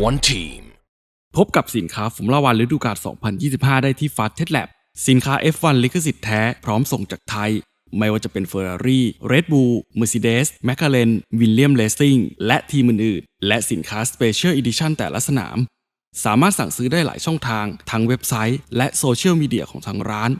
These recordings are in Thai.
F1 Team. พบกับสินค้าฟุมลาวันฤดูกาล 2025 ได้ที่ Fast Test Lab สินค้า F1 ลิขสิทธิ์แท้ พร้อมส่งจากไทย ไม่ว่าจะเป็น Ferrari, Red Bull, Mercedes, McLaren, William Racing และทีมอื่นๆ และสินค้า Special Edition แต่ละสนาม สามารถสั่งซื้อได้หลายช่องทาง ทั้งเว็บไซต์ และโซเชียลมีเดียของทางร้าน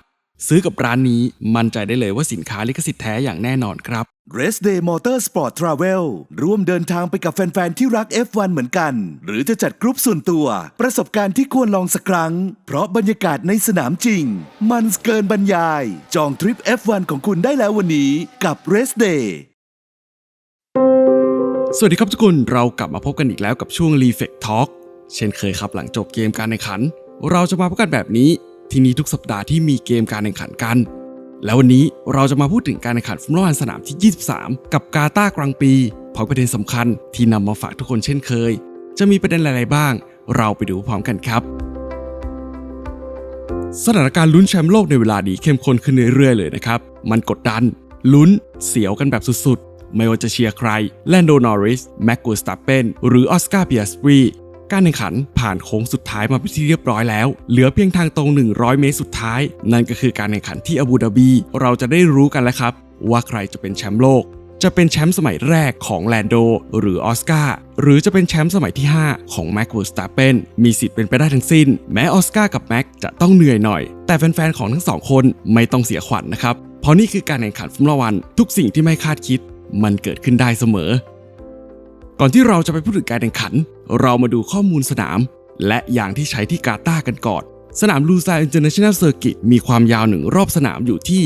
ซื้อกับร้านนี้มั่นใจได้เลยว่าสินค้าลิขสิทธิ์แท้อย่างแน่นอนครับ Race Day Motor Sport Travel ร่วมเดินทางไปกับแฟน ๆ ที่รัก F1 เหมือนกัน หรือจะจัดกรุ๊ปส่วนตัว ประสบการณ์ที่ควรลองสักครั้ง เพราะบรรยากาศในสนามจริง มันเกินบรรยาย จองทริป F1 ของคุณได้แล้ววันนี้กับ Race Day สวัสดีครับทุกคนเรากลับมาพบกันอีกแล้วกับช่วง Reflect Talk เช่นเคยครับหลังจบเกมการแข่งขัน เราจะมาพบกันแบบนี้ ที่นี้ทุกสัปดาห์ที่มีเกมการแข่งขันกัน แล้ววันนี้เราจะมาพูดถึงการแข่งขันฟุตบอลสนามที่ 23 กับกาตากลางปีพร้อมประเด็นสำคัญที่นำมาฝากทุกคนเช่นเคย จะมีประเด็นอะไรบ้าง เราไปดูพร้อมกันครับ สถานการณ์ลุ้นแชมป์โลกในเวลานี้เข้มข้นขึ้นเรื่อยๆเลยนะครับ มันกดดัน ลุ้น เสียวกันแบบสุดๆ ไม่ว่าจะเชียร์ใคร แลนโดนอริส แม็กกูสตัปเปน หรือออสการ์เปียสวี การแข่งขันผ่านโค้งสุดท้ายมาเป็นที่เรียบร้อยแล้ว เหลือเพียงทางตรง 100 เมตรสุดท้าย นั่นก็คือการแข่งขันที่อาบูดาบี เราจะได้รู้กันแล้วครับ ว่าใครจะเป็นแชมป์โลก จะเป็นแชมป์สมัยแรกของแลนโด หรือออสการ์หรือจะเป็นแชมป์สมัยที่ 5 ของแม็กวูสตาเปนมีสิทธิ์เป็นไปได้ทั้งสิ้น แม้ออสการ์กับแม็กจะต้องเหนื่อยหน่อย แต่แฟนๆของทั้งสองคนไม่ต้องเสียขวัญนนะครับเพราะนี่คือการแข่งขันฟุตบอลวันทุกสิ่งที่ไม่คาดคิด มันเกิดขึ้นได้เสมอ ก่อนที่เราจะไปพูดถึงการแข่งขัน เรามาดูข้อมูลสนาม และอย่างที่ใช้ที่กาตาร์กันก่อน สนามลูซาอินเตอร์เนชั่นแนลเซอร์กิตมีความยาวหนึ่งรอบสนามอยู่ที่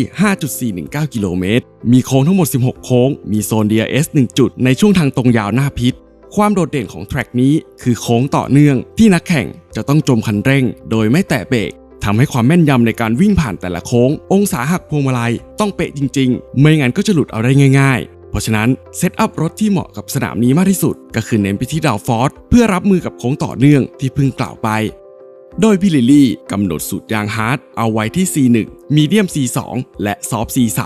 5.419 กิโลเมตร มีโค้งทั้งหมด 16 โค้ง มีโซน DRS 1 จุด ในช่วงทางตรงยาวหน้าพิษ ความโดดเด่นของแทร็กนี้คือโค้งต่อเนื่อง ที่นักแข่งจะต้องจมคันเร่ง โดยไม่แตะเบรกทำให้ความแม่นยำในการวิ่งผ่านแต่ละโค้ง องศาหักพวงมาลัยต้องเป๊ะจริง ๆ ไม่งั้นก็จะหลุดเอาได้ง่าย ๆ เพราะฉะนั้นเซตอัพรถที่เหมาะกับสนามนี้มากที่สุด ก็คือเน้นไปที่ดาวฟอร์ดเพื่อรับมือกับโค้งต่อเนื่องที่เพิ่งกล่าวไป โดยพี่ลิลี่กำหนดสูตรยางฮาร์ดเอาไว้ที่ C1 มีเดียม C2 และซอฟ C3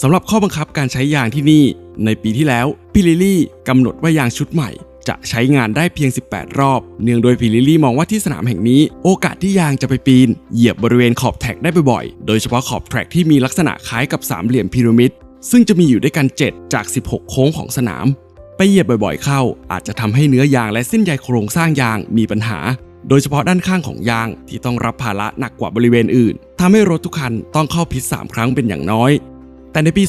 สำหรับข้อบังคับการใช้ยางที่นี่ ในปีที่แล้วพี่ลิลี่กำหนดว่ายางชุดใหม่ จะใช้งานได้เพียง 18 รอบ เนื่องโดยพี่ลิลี่มองว่าที่สนามแห่งนี้ โอกาสที่ยางจะไปปีน เหยียบบริเวณขอบแท็กได้บ่อยๆ โดยเฉพาะขอบแท็กที่มีลักษณะคล้ายกับสามเหลี่ยมพีระมิด ซึ่งจะมีอยู่ด้วยกัน 7 จาก 16 โค้งของสนาม ไปเหยียบบ่อยๆ เข้า อาจจะทำให้เนื้อยางและเส้นใยโครงสร้างยางมีปัญหา โดยเฉพาะด้านข้างของยางที่ต้องรับภาระหนักกว่าบริเวณอื่นทำให้รถทุกคันต้องเข้าพิษ 3 ครั้งเป็นอย่างน้อย แต่ในปี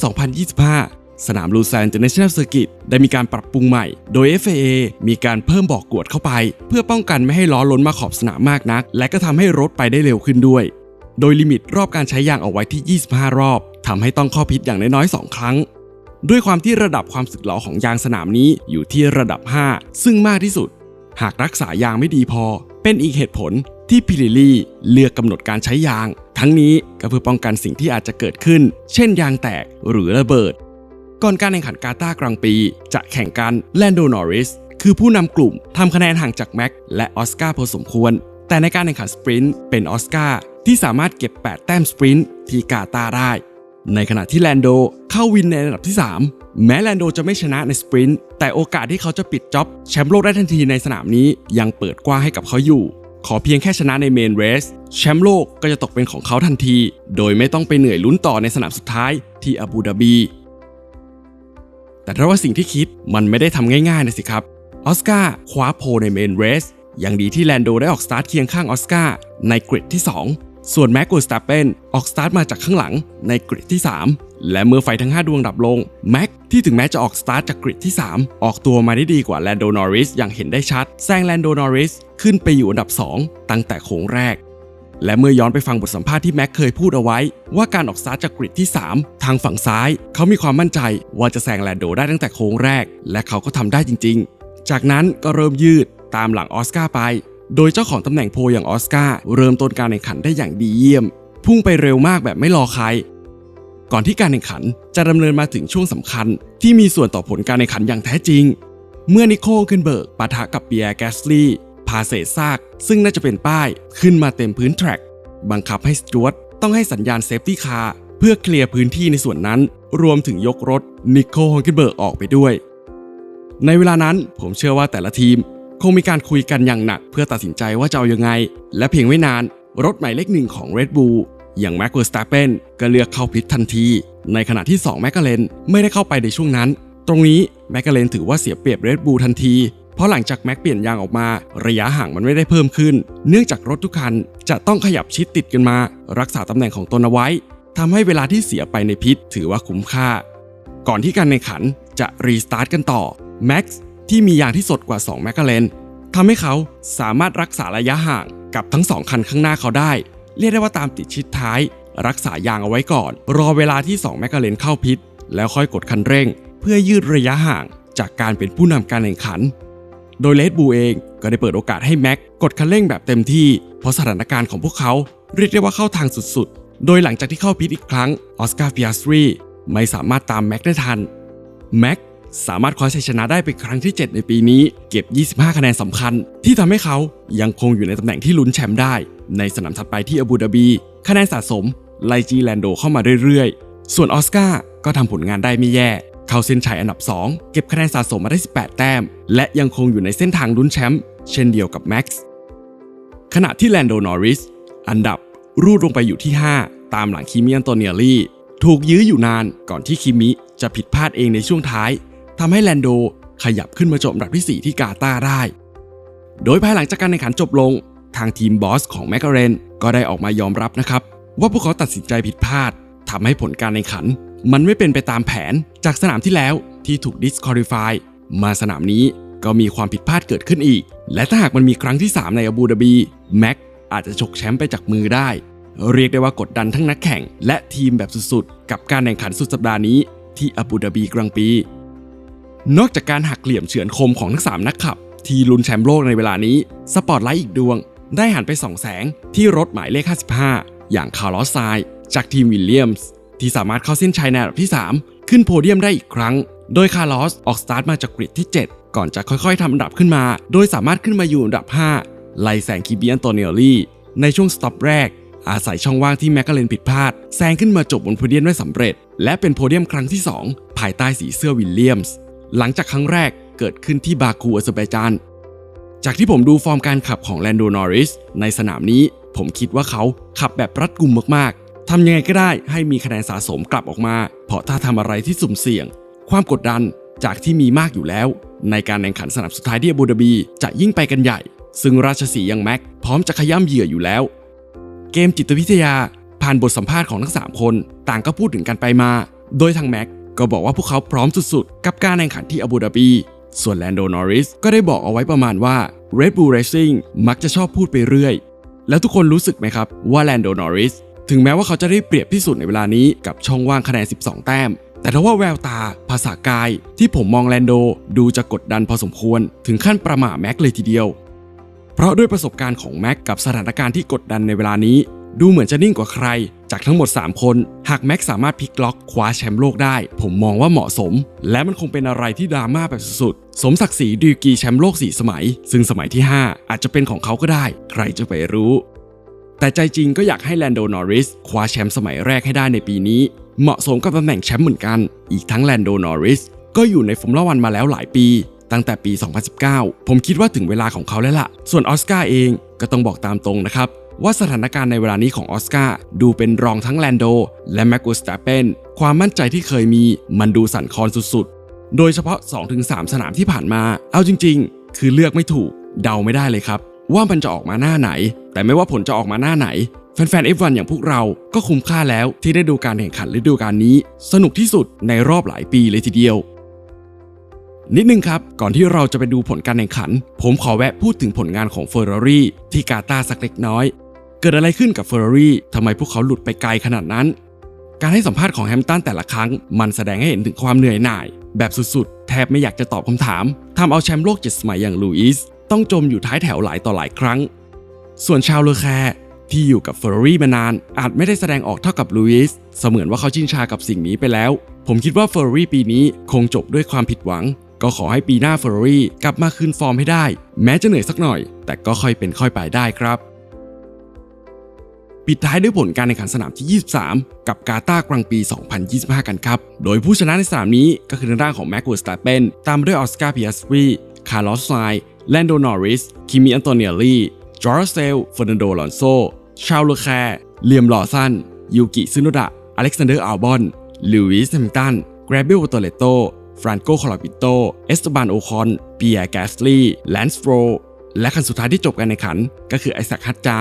2025 สนามลูซาน International Circuit ได้มีการปรับปรุงใหม่ โดย FAA มีการเพิ่มบอกกวดเข้าไป เพื่อป้องกันไม่ให้ล้อล้นมาขอบสนามมากนัก และก็ทำให้รถไปได้เร็วขึ้นด้วย โดยลิมิตรอบการใช้ยางเอาไว้ที่ 25 รอบ ทำให้ต้องข้าพิษอย่างน้อยๆ2ครั้ง ด้วยความที่ระดับความสึกหรอของยางสนามนี้อยู่ที่ระดับ 5 ซึ่งมากที่สุด หากรักษายางไม่ดีพอ เป็นอีกเหตุผลที่พิลิลี่เลือกกำหนดการใช้ยาง ทั้งนี้ก็เพื่อป้องกันสิ่งที่อาจจะเกิดขึ้น เช่นยางแตกหรือระเบิด ก่อนการแข่งขันกาตาร์กลางปี จะแข่งกันแลนโดนอริสคือผู้นำกลุ่มทำคะแนนห่างจากแม็กและออสการ์พอสมควร แต่ในการแข่งขันสปรินต์เป็นออสการ์ที่สามารถเก็บ 8 แต้มสปรินต์ที่กาตาร์ได้ ในขณะที่แลนโดเข้าวินในอันดับที่ 3 แม้แลนโดจะไม่ชนะในสปรินต์แต่โอกาสที่เขาจะปิดจ็อบแชมป์โลกได้ทันทีในสนามนี้ยังเปิดกว้างให้กับเขาอยู่ ขอเพียงแค่ชนะในเมนเรสแชมป์โลกก็จะตกเป็นของเขาทันที โดยไม่ต้องไปเหนื่อยลุ้นต่อในสนามสุดท้ายที่อาบูดาบี แต่ถ้าว่าสิ่งที่คิดมันไม่ได้ทำง่ายๆนะสิครับออสการ์คว้าโพในเมนเรสยังดีที่แลนโดได้ออกสตาร์ทเคียงข้างออสการ์ในกริดที่ 2 ส่วนแม็กกูสตาเปนออกสตาร์ทมาจากข้างหลังในกริดที่ 3 และเมื่อไฟทั้ง 5 ดวงดับลงแม็กที่ถึงแม้จะออกสตาร์ทจากกริดที่ 3 ออกตัวมาได้ดีกว่าแลนโดนอริสอย่างเห็นได้ชัดแซงแลนโดนอริสขึ้นไปอยู่อันดับ 2 ตั้งแต่โค้งแรก และเมื่อย้อนไปฟังบทสัมภาษณ์ที่แม็กเคยพูดเอาไว้ ว่าการออกสตาร์ทจากกริดที่ 3 ทางฝั่งซ้าย เขามีความมั่นใจว่าจะแซงแลนโดได้ตั้งแต่โค้งแรก และเขาก็ทำได้จริง ๆ จากนั้นก็เริ่มยืดตามหลังออสการ์ไป โดยเจ้าของตำแหน่งโพอย่างออสการ์เริ่มต้นการแข่งขันได้อย่างดีเยี่ยม พุ่งไปเร็วมากแบบไม่รอใคร ก่อนที่การแข่งขันจะดำเนินมาถึงช่วงสำคัญ ที่มีส่วนต่อผลการแข่งขันอย่างแท้จริง เมื่อนิโคลเคนเบิร์กปะทะกับเปียร์แกสลีย์พาเศษซาก ซึ่งน่าจะเป็นป้ายขึ้นมาเต็มพื้นแทร็กบังคับให้สจวตต้องให้สัญญาณเซฟตี้คาร์เพื่อเคลียร์พื้นที่ในส่วนนั้น รวมถึงยกรถนิโคลฮอนเกนเบิร์กออกไปด้วย ในเวลานั้นผมเชื่อว่าแต่ละทีม คงมีการคุยกันอย่างหนักเพื่อตัดสินใจว่าจะเอาอยังไง และเพียงไม่นาน รถหมายเลขหนึ่งของ Red Bull อย่างแม็กเวอร์สตาเปนก็เลือกเข้าพิษทันที ในขณะที่ 2 แมกกาเลนไม่ได้เข้าไปในช่วงนั้น ตรงนี้แมกกาเลนถือว่าเสียเปรียบ Red Bull ทันที เพราะหลังจากแม็กเปลี่ยนยางออกมา ระยะห่างมันไม่ได้เพิ่มขึ้น เนื่องจากรถทุกคันจะต้องขยับชิดติดกันมา รักษาตำแหน่งของตนเอาไว้ทำให้เวลาที่เสียไปในพิษถือว่าคุ้มค่า ก่อนที่การแข่งขันจะรีสตาร์ทกันต่อแม็กซ์ ที่มียางที่สดกว่า 2 แมกกาเลนทำให้เขาสามารถรักษาระยะห่างกับทั้งสองคันข้างหน้าเขาได้ เรียกได้ว่าตามติดชิดท้าย รักษายางเอาไว้ก่อน รอเวลาที่ 2 แมกกาเลนเข้าพิษ แล้วค่อยกดคันเร่ง เพื่อยืดระยะห่างจากการเป็นผู้นำการแข่งขัน โดยเลดบูเองก็ได้เปิดโอกาสให้แม็กกดคันเร่งแบบเต็มที่ เพราะสถานการณ์ของพวกเขาเรียกได้ว่าเข้าทางสุดๆ โดยหลังจากที่เข้าพิษอีกครั้งออสการ์ฟิอาสตรีไม่สามารถตามแม็กได้ทันแม็ก สามารถคว้าชัยชนะได้เป็นครั้งที่ 7 ในปีนี้ เก็บ 25 คะแนนสำคัญ ที่ทำให้เขายังคงอยู่ในตำแหน่งที่ลุ้นแชมป์ได้ ในสนามถัดไปที่อาบูดาบี คะแนนสะสมไลจีแลนโดเข้ามาเรื่อยๆ ส่วนออสการ์ก็ทำผลงานได้ไม่แย่ เข้าเส้นชัยอันดับ 2 เก็บคะแนนสะสมมาได้ 18 แต้ม และยังคงอยู่ในเส้นทางลุ้นแชมป์เช่นเดียวกับแม็กซ์ขณะที่แลนโดนอริสอันดับรูดลงไปอยู่ที่ 5 ตามหลังคิมิอันโตเนียลี่ ถูกยื้ออยู่นานก่อนที่คิมิจะผิดพลาดเองในช่วงท้าย ทำให้แลนโดขยับขึ้นมาจบอันดับที่ 4 ที่กาตาร์ได้ โดยภายหลังจากการแข่งขันจบลง ทางทีมบอสของแมคกเรนก็ได้ออกมายอมรับนะครับ ว่าพวกเขาตัดสินใจผิดพลาดทำให้ผลการแข่งขัน มันไม่เป็นไปตามแผนจากสนามที่แล้วที่ถูก disqualify มาสนามนี้ก็มีความผิดพลาดเกิดขึ้นอีก และถ้าหากมันมีครั้งที่ 3 ในอาบูดาบีแม็กอาจจะฉกแชมป์ไปจากมือได้ เรียกได้ว่ากดดันทั้งนักแข่ง และทีมแบบสุดๆ กับการแข่งขันสุดสัปดาห์นี้ที่อาบูดาบีกลางปี นอกจากการหักเหลี่ยมเฉือนคมของทั้ง3นักขับ ที่ลุ้นแชมป์โลกในเวลานี้ สปอตไลท์อีกดวง ได้หันไปส่องแสงที่รถหมายเลข 55 อย่างคาร์ลอสไซน์จากทีมวิลเลียมส์ที่สามารถเข้าเส้นชัยในอันดับที่ 3 ขึ้นโพเดียมได้อีกครั้ง โดยคาร์ลอสออกสตาร์ทมาจากกริดที่ 7 ก่อนจะค่อยๆทำอันดับขึ้นมา โดยสามารถขึ้นมาอยู่อันดับ 5 ไล่แซงคิบิอันโตเนลลี่ในช่วงสต็อปแรก อาศัยช่องว่างที่แมคกาเลนผิดพลาดแซงขึ้นมาจบบนโพเดียมได้สำเร็จ และเป็นโพเดียมครั้งที่ 2 ภายใต้สีเสื้อวิลเลียมส์ หลังจากครั้งแรกเกิดขึ้นที่บาคูอาเซอร์ไบจาน จากที่ผมดูฟอร์มการขับของแลนโดนอริสในสนามนี้ ผมคิดว่าเขาขับแบบรัดกุมมากๆทำยังไงก็ได้ให้มีคะแนนสะสมกลับออกมา เพราะถ้าทำอะไรที่สุ่มเสี่ยง ความกดดันจากที่มีมากอยู่แล้ว ในการแข่งขันสนามสุดท้ายที่อาบูดาบีจะยิ่งไปกันใหญ่ ซึ่งราชสีห์อยังแม็กพร้อมจะขย้ำเหยื่ออยู่แล้ว เกมจิตวิทยาผ่านบทสัมภาษณ์ของทั้ง 3 คน ต่างก็พูดถึงกันไปมา โดยทางแม็ก ก็บอกว่าพวกเขาพร้อมสุดๆ กับการแข่งขันที่อาบูดาบี ส่วนแลนโดนอริสก็ได้บอกเอาไว้ประมาณว่า Red Bull Racing มักจะชอบพูดไปเรื่อย แล้วทุกคนรู้สึกไหมครับว่าแลนโดนอริสถึงแม้ว่าเขาจะได้เปรียบที่สุดในเวลานี้กับช่องว่างคะแนน 12 แต้ม แต่ถ้าว่าแววตา ภาษากาย ที่ผมมองแลนโดดูจะกดดันพอสมควร ถึงขั้นประหม่าแม็กเลยทีเดียว เพราะด้วยประสบการณ์ของแม็กกับสถานการณ์ที่กดดันในเวลานี้ ดูเหมือนจะนิ่งกว่าใคร จากทั้งหมด 3 คน หากแม็กสามารถพลิกล็อกคว้าแชมป์โลกได้ ผมมองว่าเหมาะสม และมันคงเป็นอะไรที่ดราม่าแบบสุดๆ สมศักดิ์ศรีดีกีแชมป์โลก 4 สมัย ซึ่งสมัยที่ 5 อาจจะเป็นของเขาก็ได้ ใครจะไปรู้ แต่ใจจริงก็อยากให้แลนโดนอริสคว้าแชมป์สมัยแรกให้ได้ในปีนี้ เหมาะสมกับตำแหน่งแชมป์เหมือนกัน อีกทั้งแลนโดนอริสก็อยู่ในฟอร์มูล่าวันมาแล้วหลายปี ตั้งแต่ปี 2019 ผมคิดว่าถึงเวลาของเขาแล้วล่ะ ส่วนออสการ์เองก็ต้องบอกตามตรงนะครับ ว่าสถานการณ์ในเวลานี้ของออสการ์ดูเป็นรองทั้งแลนโด และแม็กกูสตาเปนความมั่นใจที่เคยมีมันดูสั่นคลอนสุดๆ โดยเฉพาะ 2-3 สนามที่ผ่านมา เอาจริงๆ คือเลือกไม่ถูก เดาไม่ได้เลยครับ ว่ามันจะออกมาหน้าไหน แต่ไม่ว่าผลจะออกมาหน้าไหน แฟนๆ F1 อย่างพวกเราก็คุ้มค่าแล้วที่ได้ดูการแข่งขันฤดูกาลนี้ สนุกที่สุดในรอบหลายปีเลยทีเดียวนิดนึงครับ ก่อนที่เราจะไปดูผลการแข่งขัน ผมขอแวะพูดถึงผลงานของ Ferrari ที่กาตาสักเล็กน้อย เกิดอะไรขึ้นกับ Ferrari ทำไมพวกเขาหลุดไปไกลขนาดนั้น การให้สัมภาษณ์ของแฮมป์ตันแต่ละครั้ง มันแสดงให้เห็นถึงความเหนื่อยหน่าย แบบสุดๆ แทบไม่อยากจะตอบคำถามทำเอาแชมป์โลกเจ็ดสมัยอย่างลูอิสต้องจมอยู่ท้ายแถวหลายต่อหลายครั้ง ส่วนชาวเลอแคร์ที่อยู่กับเฟอร์รารี่มานานอาจไม่ได้แสดงออกเท่ากับลูอิสเสมือนว่าเขาชินชากับสิ่งนี้ไปแล้ว ผมคิดว่าเฟอร์รารี่ปีนี้คงจบด้วยความผิดหวัง ก็ขอให้ปีหน้าเฟอร์รารี่กลับมาคืนฟอร์มให้ได้ แม้จะเหนื่อยสักหน่อย แต่ก็ค่อยเป็นค่อยไปได้ครับ ปิดท้ายด้วยผลการแข่งขันสนามที่ 23 กับกาตาร์กลางปี 2025 กันครับ โดยผู้ชนะในสนามนี้ก็คือทางด้านของแม็กกูสตาเปนตามด้วยออสการ์พิอาสวีคาร์ลอสไซน์แลนโดนอริส คิมิอันโตเนียลีจอร์เซลเฟอร์นันโดลอนโซ ชาลเลอแคร์เลียมลอสัน ยูกิซึโนดะ อเล็กซานเดอร์อัลบอนลูอิสแฮมิลตัน แกรเบลโตเลโต ฟรานโกคอลาปิโต เอสตบานโอคอน เปียร์แกสลีย์แลนส์โฟรและคันสุดท้ายที่จบการแข่งขัน ก็คือไอแซคฮัตจา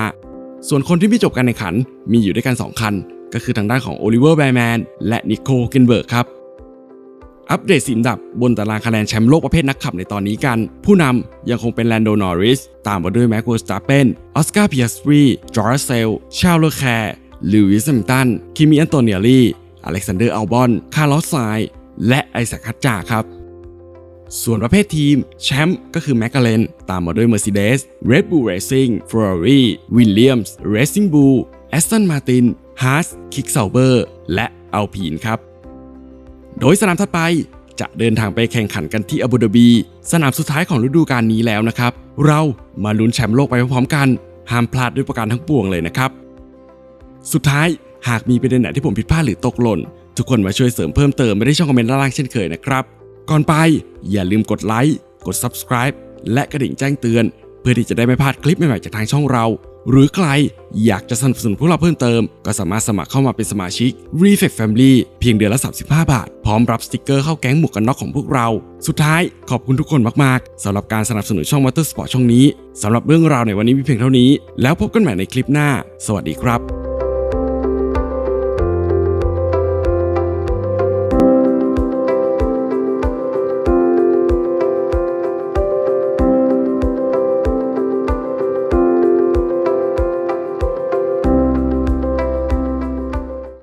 ส่วนคนที่ไม่จบการแข่งขันมีอยู่ด้วยกัน 2 คัน ก็คือทางด้านของโอลิเวอร์แบร์แมนและนิโคลเกนเบิร์กครับอัปเดตสินดับบนตารางคะแนนแชมป์โลกประเภทนักขับในตอนนี้กัน ผู้นำยังคงเป็นแลนโดนอริส ตามมาด้วยแม็กซ์สตาเปนออสการ์เพียสรีจอร์เซล ชาลเลอแคร์ลูอิสมิตัน คิมิอันโตเนียลีอเล็กซานเดอร์อัลบอน คาร์ลอสไซและไอแซคฮัตจาครับ ส่วนประเภททีม แชมป์ก็คือแมคคาเรนตามมาด้วย Mercedes Red Bull Racing Ferrari Williams Racing Bull Aston Martin Haas Kick Sauber และ Alpine ครับ โดยสนามถัดไปจะเดินทางไปแข่งขันกันที่อาบูดาบี สนามสุดท้ายของฤดูกาลนี้แล้วนะครับ เรามาลุ้นแชมป์โลกไปพร้อมๆกันห้ามพลาดด้วยประการทั้งปวงเลยนะครับ สุดท้ายหากมีประเด็นไหนที่ผมผิดพลาดหรือตกหล่น ทุกคนมาช่วยเสริมเพิ่มเติมไม่ได้ช่องคอมเมนต์ด้านล่างเช่นเคยนะครับ ก่อนไปอย่าลืมกดไลค์กด subscribe และกระดิ่งแจ้งเตือน เพื่อที่จะได้ไม่พลาดคลิปใหม่ๆจากทางช่องเรา หรือใครอยากจะสนับสนุนพวกเราเพิ่มเติม ก็สามารถสมัครเข้ามาเป็นสมาชิก r e f e c t Family เพียงเดือนละ 35 บาท พร้อมรับสติกเกอร์เข้าแก๊งหมวกกันน็อกของพวกเรา สุดท้ายขอบคุณทุกคนมากๆสำหรับการสนับสนุนช่อง Motorsport ช่องนี้สำหรับเรื่องราวในวันนี้มีเพียงเท่านี้ แล้วพบกันใหม่ในคลิปหน้า สวัสดีครับ